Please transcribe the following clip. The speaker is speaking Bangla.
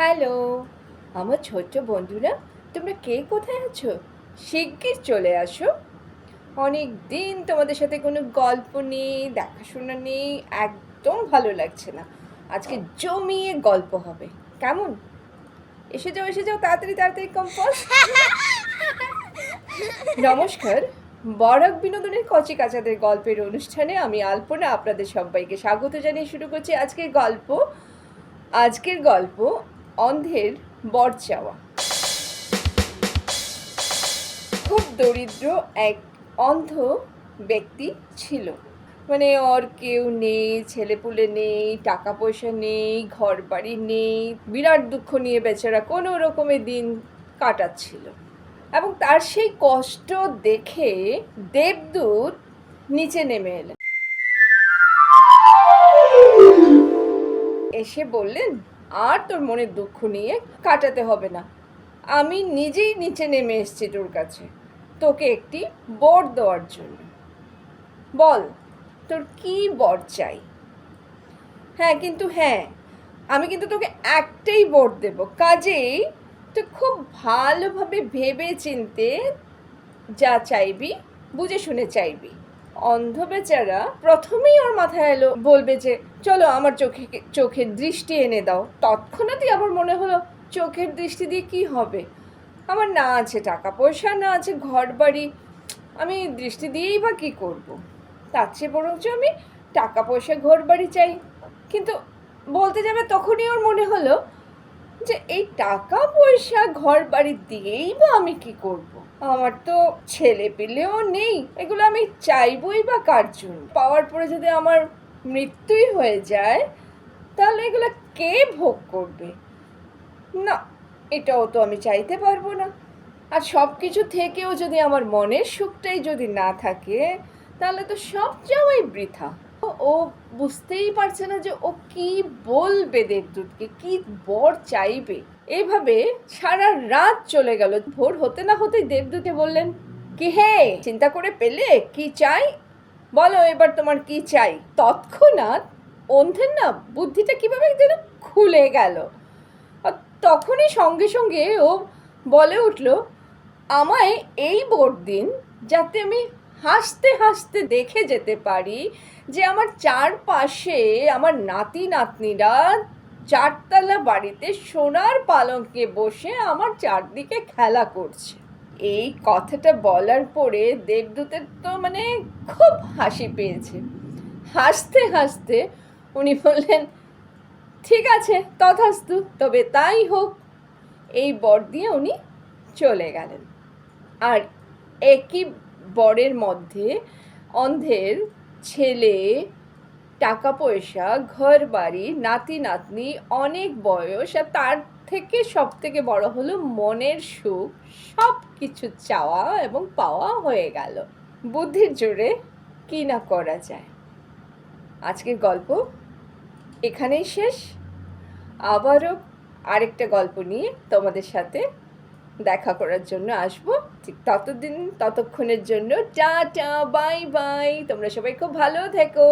হ্যালো, আমার ছোট্ট বন্ধুরা, তোমরা কে কোথায় আছো? শিগগির চলে আসো। অনেক দিন তোমাদের সাথে কোনো গল্প নেই, দেখাশোনা নেই, একদম ভালো লাগছে না। আজকে জমিয়ে গল্প হবে। কেমন? এসে যাও এসে যাও, তাড়াতাড়ি তাড়াতাড়ি কম্পোজ নমস্কার। বরাক বিনোদনের কচি কাচাদের গল্পের অনুষ্ঠানে আমি আলপনা, আপনাদের সবাইকে স্বাগত জানিয়ে শুরু করছি আজকের গল্প। আজকের গল্প অন্ধের বর চাওয়া। খুব দরিদ্র এক অন্ধ ব্যক্তি ছিল। মানে ওর কেউ নেই, ছেলেপুলে নেই টাকা পয়সা নেই ঘর বাড়ি নেই, বিরাট দুঃখ নিয়ে বেচারা কোনো রকমের দিন কাটাচ্ছিল। এবং তার সেই কষ্ট দেখে দেবদূত নিচে নেমে এলেন। এসে বললেন আর তোর মনের দুঃখ নিয়ে কাটাতে হবে না। আমি নিজেই নিচে নেমে এসেছি তোর কাছে। তোকে একটি বর দেওয়ার জন্য। বল, তোর কি বর চাই? হ্যাঁ কিন্তু হ্যাঁ আমি কিন্তু তোকে একটাই বর দেব। কাজেই তুই খুব ভালোভাবে ভেবে চিনতে যা চাইবি, বুঝে শুনে চাইবি। অন্ধ বেচারা প্রথমেই ওর মাথায় এলো, বলবে যে, চলো আমার চোখে, চোখের দৃষ্টি এনে দাও। তৎক্ষণাৎই আবার মনে হলো, চোখের দৃষ্টি দিয়ে কি হবে? আমার না আছে টাকা পয়সা, না আছে ঘর বাড়ি আমি দৃষ্টি দিয়েই বা কী করব? তার চেয়ে বরঞ্চ আমি টাকা পয়সা ঘর বাড়ি চাই। কিন্তু বলতে যাবে তখনই ওর মনে হলো যে এই টাকা পয়সা ঘর বাড়ি দিয়েই বা আমি কি করব। আমার তো ছেলে পেলেও নেই, এগুলো আমি চাইবই বা কার জন্য? পাওয়ার পরে যদি আমার মৃত্যুই হয়ে যায়, তাহলে এগুলো কে ভোগ করবে? না, এটাও তো আমি চাইতে পারব না। আর সব কিছু থেকেও যদি আমার মনের সুখটাই যদি না থাকে, তাহলে তো সব যাওয়াই বৃথা। ও- বুঝতেই পারছে না যে ও কি বলবে দেবদূতকে, কি বর চাইবে। এইভাবে সারা রাত চলে গেল। ভোর হতে না হতেই দেবদূতে বললেন, কি হে, চিন্তা করে পেলে? কি চাই? বলো এবার তোমার কি চাই? তৎক্ষণাৎ অন্ধের না, বুদ্ধিটা কীভাবে যেন খুলে গেল। তখনই সঙ্গে সঙ্গে ও বলে উঠল, আমায় এই বোর দিন যাতে আমি হাসতে হাসতে দেখে যেতে পারি যে আমার চারপাশে আমার নাতি নাতনিরা চারতলা বাড়িতে সোনার পালঙ্কে বসে আমার চারদিকে খেলা করছে। এই কথাটা বলার পরে দেবদূতের তো মানে খুব হাসি পেয়েছে। হাসতে হাসতে উনি বললেন, ঠিক আছে, তথাস্তু, তবে তাই হোক। এই বর দিয়ে উনি চলে গেলেন। আর একই বরের মধ্যে অন্ধের ছেলে টাকা পয়সা ঘর বাড়ি নাতি নাতনি অনেক বয়স, আর তার থেকে সব থেকে বড় হলো মনের সুখ সব কিছু চাওয়া এবং পাওয়া হয়ে গেল। বুদ্ধির জোরে কি না করা যায়? আজকের গল্প এখানেই শেষ। আবারও আরেকটা গল্প নিয়ে তোমাদের সাথে দেখা করার জন্য আসব। ঠিক ততদিন ততক্ষণের জন্য টাটা বাই বাই। তোমরা সবাই খুব ভালো থেকো।